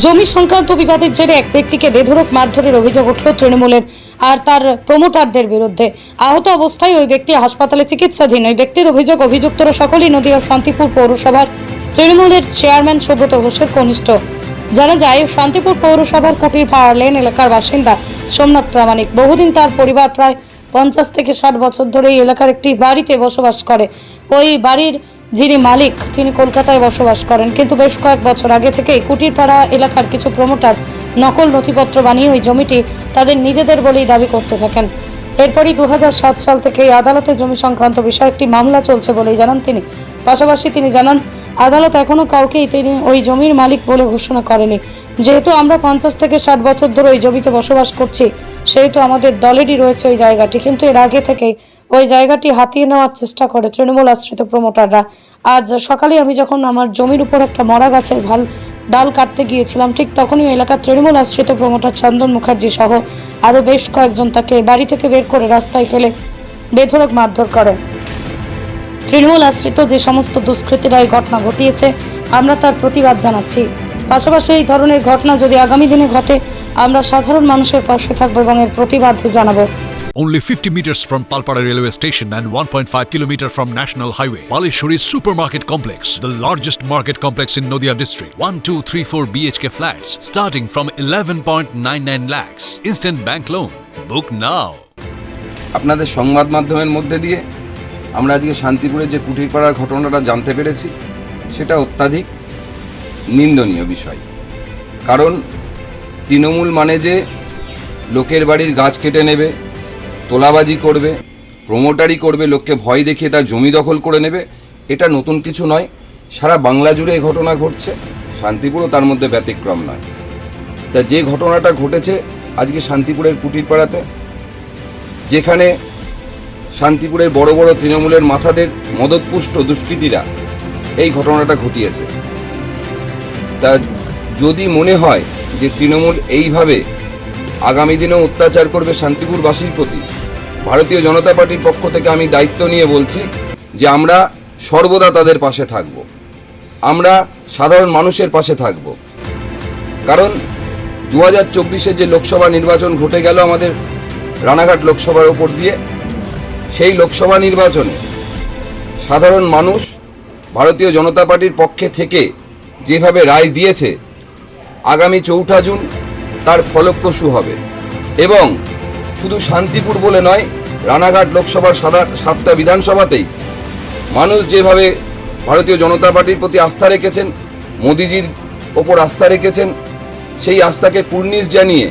জমি সংক্রান্ত বিবাদের জেরে এক ব্যক্তিকে বেধড়ক মারধরের অভিযোগ উঠল তৃণমূলের আর তার প্রমোটারদের বিরুদ্ধে। আহত অবস্থায় ওই ব্যক্তি হাসপাতালে চিকিৎসাধীন। ওই ব্যক্তির অভিযোগ অভিযুক্তরা সকলেই নদীয়া শান্তিপুর পৌরসভার তৃণমূলের চেয়ারম্যান সুব্রত ঘোষের কনিষ্ঠ। জানা যায়, শান্তিপুর পৌরসভার কুটির পাড়া লেন এলাকার বাসিন্দা সোমনাথ প্রামাণিক। বহুদিন তার পরিবার প্রায় পঞ্চাশ থেকে ষাট বছর ধরে এই এলাকার একটি বাড়িতে বসবাস করে। ওই বাড়ির যিনি মালিক, তিনি কলকাতায় বসবাস করেন। কিন্তু বেশ কয়েক বছর আগে থেকে কুটিরপাড়া এলাকার কিছু প্রমোটার নকল নথিপত্র বানিয়ে ওই জমিটি তাদের নিজেদের বলেই দাবি করতে থাকেন। এরপরই দু হাজার সাত সাল থেকে আদালতে জমি সংক্রান্ত বিষয়ে একটি মামলা চলছে বলেই জানান তিনি। পাশাপাশি তিনি জানান, আদালত এখনও কাউকেই তিনি ওই জমির মালিক বলে ঘোষণা করেনি। যেহেতু আমরা পঞ্চাশ থেকে ষাট বছর ধরে ওই জমিতে বসবাস করছি সেহেতু আমাদের দলেরই রয়েছে ওই জায়গাটি। কিন্তু এর আগে থেকেই ওই জায়গাটি হাতিয়ে নেওয়ার চেষ্টা করে তৃণমূল আশ্রিত প্রমোটাররা। আজ সকালে আমি যখন আমার জমির উপর একটা মরা গাছের ভালো ডাল কাটতে গিয়েছিলাম, ঠিক তখনই এলাকার তৃণমূল আশ্রিত প্রমোটার চন্দন মুখার্জি সহ আরও বেশ কয়েকজন তাকে বাড়ি থেকে বের করে রাস্তায় ফেলে বেধড়ক মারধর করে তৃণমূল আশ্রিত যে সমস্ত দুষ্কৃতীরা এই ঘটনা ঘটিয়েছে, আমরা তার প্রতিবাদ জানাচ্ছি। পাশাপাশি এই ধরনের ঘটনা যদি আগামী দিনে ঘটে আমরা সাধারণ মানুষের পাশে থাকব এবং এর প্রতিবাদ জানাব Only 50 meters from Palpara railway station and 1.5 kilometer from National Highway. Palishuri Supermarket Complex, the largest market complex in Noida district. 1, 2, 3, 4 BHK flats starting from 11.99 lakhs. Instant bank loan. Book now. আপনাদের সংবাদ মাধ্যমের মধ্যে দিয়ে আমরা আজকে শান্তিপুরে যে কুটিরপাড়ার ঘটনাটা জানতে পেরেছি সেটা অত্যাধিক নিন্দনীয় বিষয় কারণ তৃণমূল মানে যে লোকের বাড়ির গাছ কেটে নেবে, তোলাবাজি করবে প্রমোটারি করবে, লোককে ভয় দেখিয়ে তার জমি দখল করে নেবে, এটা নতুন কিছু নয়। সারা বাংলা জুড়ে এই ঘটনা ঘটছে। শান্তিপুরও তার মধ্যে ব্যতিক্রম নয়। তা যে ঘটনাটা ঘটেছে আজকে শান্তিপুরের কুটিরপাড়াতে, যেখানে শান্তিপুরের বড় বড় তৃণমূলের মাথাদের মদতপুষ্ট দুষ্কৃতীরা এই ঘটনাটা ঘটিয়েছে। তা যদি মনে হয় যে তৃণমূল এইভাবে আগামী দিনেও অত্যাচার করবে শান্তিপুরবাসীর প্রতি। ভারতীয় জনতা পার্টির পক্ষ থেকে আমি দায়িত্ব নিয়ে বলছি যে আমরা সর্বদা তাদের পাশে থাকব। আমরা সাধারণ মানুষের পাশে থাকব। কারণ দু হাজার চব্বিশে যে লোকসভা নির্বাচন ঘটে গেল আমাদের রানাঘাট লোকসভার ওপর দিয়ে, সেই লোকসভা নির্বাচনে সাধারণ মানুষ ভারতীয় জনতা পার্টির পক্ষে থেকে যেভাবে রায় দিয়েছে আগামী চৌঠা জুন তার ফলপ্রসূ হবে। এবং শুধু শান্তিপুর বলে নয়, রানাঘাট লোকসভার সাদা সাতটা বিধানসভাতেই মানুষ যেভাবে ভারতীয় জনতা পার্টির প্রতি আস্থা রেখেছেন, মোদিজির ওপর আস্থা রেখেছেন, সেই আস্থাকে কুর্নিশ জানিয়ে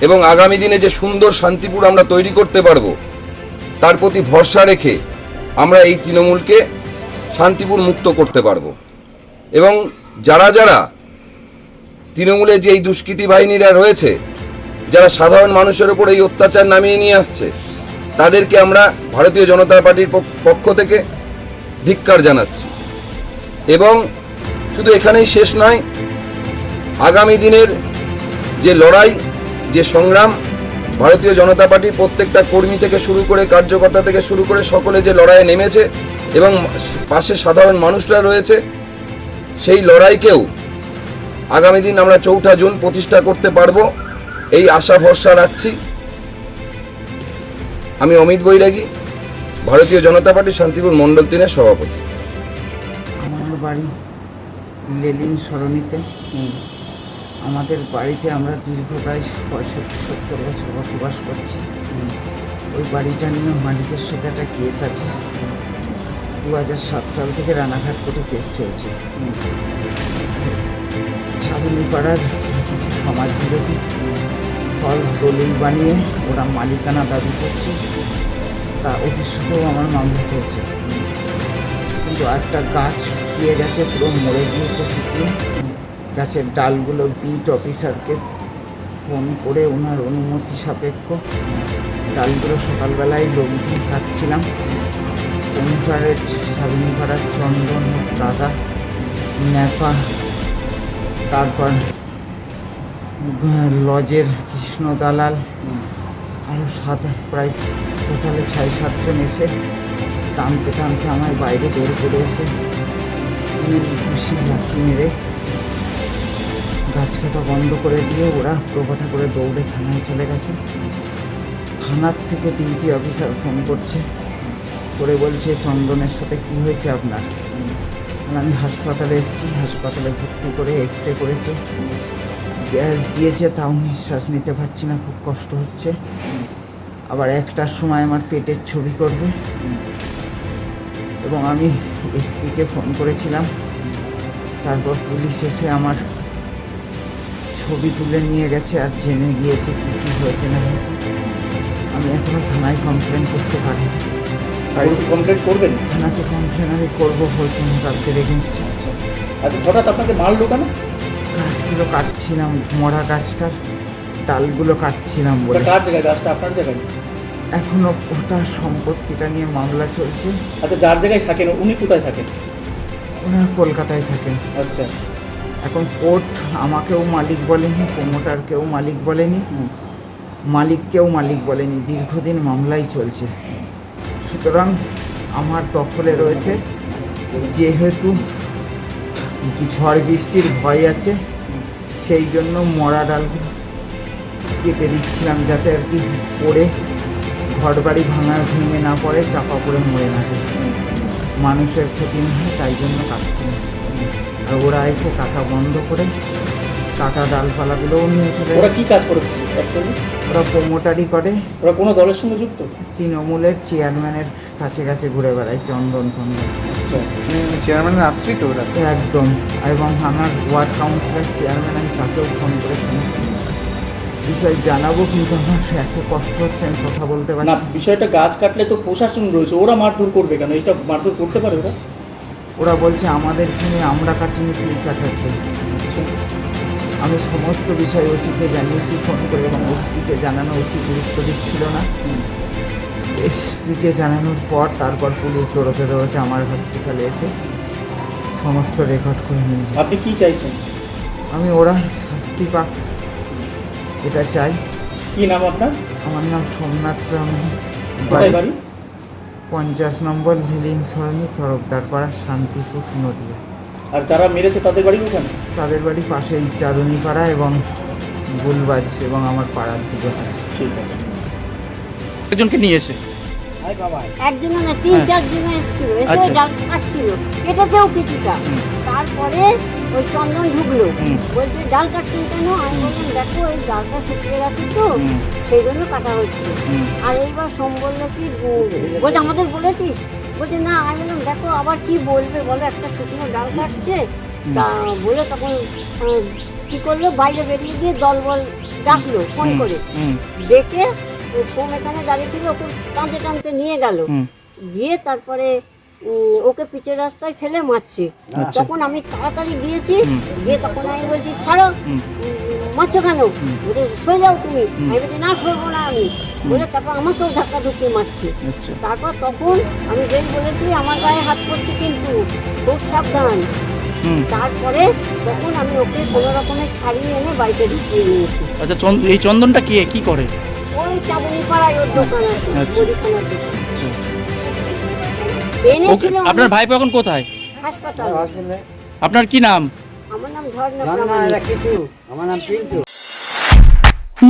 এবং আগামী দিনে যে সুন্দর শান্তিপুর আমরা তৈরি করতে পারব, তার প্রতি ভরসা রেখে আমরা এই তৃণমূলকে শান্তিপুর মুক্ত করতে পারব। এবং যারা যারা তৃণমূলের যে এই দুষ্কৃতী বাহিনীরা রয়েছে, যারা সাধারণ মানুষের ওপর এই অত্যাচার নামিয়ে নিয়ে আসছে, তাদেরকে আমরা ভারতীয় জনতা পার্টির পক- পক্ষ থেকে ধিক্কার জানাচ্ছি। এবং শুধু এখানেই শেষ নয়, আগামী দিনের যে লড়াই, যে সংগ্রাম, ভারতীয় জনতা পার্টির প্রত্যেকটা কর্মী থেকে শুরু করে কার্যকর্তা থেকে শুরু করে সকলে যে লড়াইয়ে নেমেছে এবং পাশে সাধারণ মানুষরা রয়েছে, সেই লড়াইকেও আগামী দিন আমরা চৌঠা জুন প্রতিষ্ঠা করতে পারব। এই আশা ভরসা রাখছি। আমি অমিত বৈরাগী ভারতীয় জনতা পার্টি শান্তিপুর মণ্ডল তিনের সভাপতি। আমার বাড়ি লেলিন সরণিতে। আমাদের বাড়িতে আমরা দীর্ঘ প্রায় পঁয়ষট্টি সত্তর বছর বসবাস করছি। ওই বাড়িটা নিয়ে মালিকের সাথে একটা কেস আছে। দু হাজার সাত সাল থেকে রানাঘাট কোর্টে কেস চলছে। সাধুনী পাড়ার কিছু সমাজ বিরোধী ফলস দলিল বানিয়ে ওরা মালিকানা দাবি করছে। তা সাথেও আমার মামলা চলছে। কিন্তু একটা গাছ শুকিয়ে গেছে, পুরো মরে গিয়েছে শুকিয়ে। গাছের ডালগুলো বিট অফিসারকে ফোন করে ওনার অনুমতি সাপেক্ষ। ডালগুলো সকালবেলায় লোক দিয়ে কাটছিলাম অনুপারের স্বাধীনপাড়ার চন্দন দাদা ন্যাপা তারপর লজের কৃষ্ণ দালাল আরও সাত, প্রায় টোটালে ছয় সাতজন এসে টানতে টানতে আমায় বাইরে বের করে এসে খুশি লাথি মেরে গাছ কাটা বন্ধ করে দিয়ে ওরা প্রবাটা করে দৌড়ে থানায় চলে গেছে। থানার থেকে ডিউটি অফিসার ফোন করছে, করে বলছে, চন্দনের সাথে কি হয়েছে আপনার? আমি হাসপাতালে এসেছি, হাসপাতালে ভর্তি করে এক্স রে করেছে। গ্যাস দিয়েছে, তাও নিঃশ্বাস নিতে পারছি না, খুব কষ্ট হচ্ছে। আবার একটার সময় আমার পেটের ছবি করবে। এবং আমি এসপিকে ফোন করেছিলাম। তারপর পুলিশ এসে আমার ছবি তুলে নিয়ে গেছে আর জেনে গিয়েছে কী কী হয়েছে না হয়েছে। আমি এখনও থানায় কমপ্লেন করতে পারি বাড়িতে কমপ্লেন করবেন? থানাতে কমপ্লেন আমি করব কালকের এগেনস্টে আচ্ছা হঠাৎ আপনাকে মারলো কেন গাছগুলো কাটছিলাম মরা গাছটার ডালগুলো কাটছিলাম বলে। কার জায়গায়? গাছটা আপনার জায়গায়? এখনও ওটা সম্পত্তিটা নিয়ে মামলা চলছে। আচ্ছা যার জায়গায় থাকেন উনি কোথায় থাকেন? ওরা কলকাতায় থাকেন। আচ্ছা। এখন কোর্ট আমাকেও মালিক বলেনি প্রমোটারকেও মালিক বলেনি মালিককেও মালিক বলেনি। দীর্ঘদিন মামলাই চলছে। সুতরাং আমার দখলে রয়েছে। যেহেতু ঝড় বৃষ্টির ভয় আছে, সেই জন্য মরা ডাল কেটে দিচ্ছিলাম যাতে আর কি পড়ে ঘর বাড়ি ভাঙা ভেঙে না পড়ে, চাপা পড়ে মরে না যায়। মানুষের ক্ষতি না হয় তাই জন্য কাটছিলাম আর ওরা এসে কাটা বন্ধ করে কাটা ডালপালাগুলোও নিয়ে চলে ওরা। কি কাজ করে? ওরা প্রমোটারি করে। ওরা কোনো দলের সঙ্গে যুক্ত? তৃণমূলের চেয়ারম্যানের কাছে কাছে ঘুরে বেড়ায় চন্দন ফন্দন। আচ্ছা। চেয়ারম্যানের আশ্রিত ওরা? একদম। এবং আমার ওয়ার্ড কাউন্সিলের চেয়ারম্যান আমি তাকেও ফোন করে সমস্ত বিষয় জানাব কিন্তু আমার এত কষ্ট হচ্ছে আমি কথা বলতে না পারছি না। বিষয়টা গাছ কাটলে তো প্রশাসন রয়েছে ওরা মারধর করবে কেন? এটা মারধর করতে পারে ওরা? ওরা বলছে আমাদের জন্য আমরা কাটিনি তুই কাটাতে আমি সমস্ত বিষয় ওসিকে জানিয়েছি ফোন করে এবং এসপিকে জানানো ওসি গুরুত্ব দিচ্ছিল না। এসপিকে জানানোর পর তারপর পুলিশ দৌড়তে দৌড়তে আমার হসপিটালে এসে সমস্ত রেকর্ড করে নিয়ে যায়। আপনি কি চাইছেন? আমি ওরা শাস্তি পাক এটা চাই। কি নাম আপনার? আমার নাম সোমনাথ প্রামাণিক পঞ্চাশ নম্বর লিলিন সরণি তরফদার পাড়া শান্তিপুর নদীয়া। আর যারা মেরেছে তাদের বাড়ি ওখানে তাদের বাড়ি পাশেই চাঁদনি পাড়া এবং গুলবাজ এবং আমার পাড়ার দুটো আছে। ঠিক আছে। একজনকে নিয়ে এসে? একজন না তিন হ্যাঁ। এসেছিল এসে আচ্ছা। ডাল কাটছিল। কেটেছেও কিছুটা। তারপরে ওই চন্দন ঢুকলো। হুম। বলছে ডাল কাটছেন কেন আমি বললাম দেখো এই ডালটা শুকিয়ে গেছে তো সেই জন্য কাটা হচ্ছে। আর এইবার সোম বলল কি বলছে আমাদের বলেছিস? বলছে না আমি বললাম দেখো আবার কি বলবে? বলো একটা শুকনো ডাল কাটছে। তা বলে তখন কি করল? বাইরে বেরিয়ে গিয়ে দল বল ডাকলো ফোন করে। ডেকে সোম এখানে দাঁড়িয়ে ছিল ওকে টানতে টানতে নিয়ে গেল। গিয়ে তারপরে ওকে পিচের রাস্তায় ফেলে মারছে। আচ্ছা। তখন আমি তাড়াতাড়ি গিয়েছি গিয়ে তখন আমি বলছি ছাড়ো। মারছো কেন? সরে যাও তুমি। আমি বলছি না সরবো না আমি। বলে তারপর আমাকেও ধাক্কা ঢুকিয়ে মারছে। আচ্ছা। তারপর তখন আমি বলেছি আমার গায়ে হাত পড়ছে কিন্তু খুব সাবধান। হুম। তারপরে তখন আমি ওকে কোনো রকমে ছাড়িয়ে এনে বাড়িতে ঢুকিয়ে নিয়েছি। আচ্ছা চন্দ- এই চন্দনটা কি কি করে? ওই পাড়ায় ওর দোকান আছে আচ্ছা। মুদিখানার দোকান। এনেছিল আপনার ভাইপো এখন কোথায়? হাসপাতালে। আপনার কি নাম? আমার নাম ঝর্ণা প্রামাণিক।